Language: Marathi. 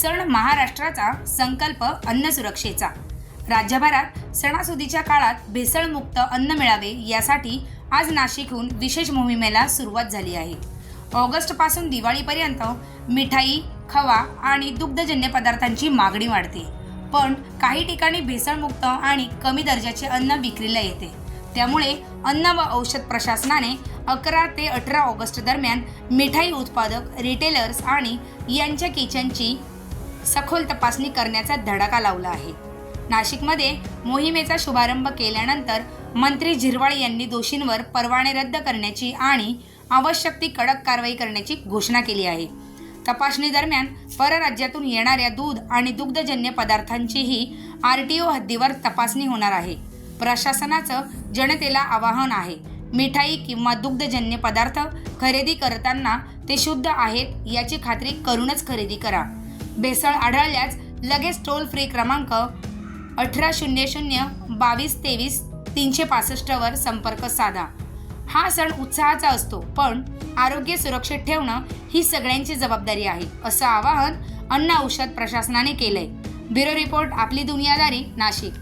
सण महाराष्ट्राचा संकल्प अन्न सुरक्षेचा राज्यभरात सणासुदीच्या काळात भेसळमुक्त अन्न मिळावे यासाठी आज नाशिकहून विशेष मोहिमेला सुरुवात झाली आहे. ऑगस्टपासून दिवाळीपर्यंत मिठाई खवा आणि दुग्धजन्य पदार्थांची मागणी वाढते. पण काही ठिकाणी भेसळमुक्त आणि कमी दर्जाचे अन्न विक्रीला येते. त्यामुळे अन्न व औषध प्रशासनाने अकरा ते अठरा ऑगस्ट दरम्यान मिठाई उत्पादक रिटेलर्स आणि यांच्या किचनची सखोल तपासणी करण्याचा धडाका लावला आहे. नाशिकमध्ये मोहिमेचा शुभारंभ केल्यानंतर मंत्री झिरवाळ यांनी दोषींवर परवाने रद्द करण्याची आणि आवश्यक ती कडक कारवाई करण्याची घोषणा केली आहे. तपासणी दरम्यान परराज्यातून येणाऱ्या दूध आणि दुग्धजन्य पदार्थांचीही आर टी ओ हद्दीवर तपासणी होणार आहे. प्रशासनाचं जनतेला आवाहन आहे मिठाई किंवा दुग्धजन्य पदार्थ खरेदी करताना ते शुद्ध आहेत याची खात्री करूनच खरेदी करा. भेसळ आढळल्यास लगेच टोल फ्री क्रमांक अठरा शून्य शून्य बावीस तेवीस तीनशे पासष्टवर संपर्क साधा. हा सण उत्साहाचा असतो पण आरोग्य सुरक्षित ठेवणं ही सगळ्यांची जबाबदारी आहे असं आवाहन अन्न औषध प्रशासनाने केलंय. ब्युरो रिपोर्ट आपली दुनियादारी नाशिक.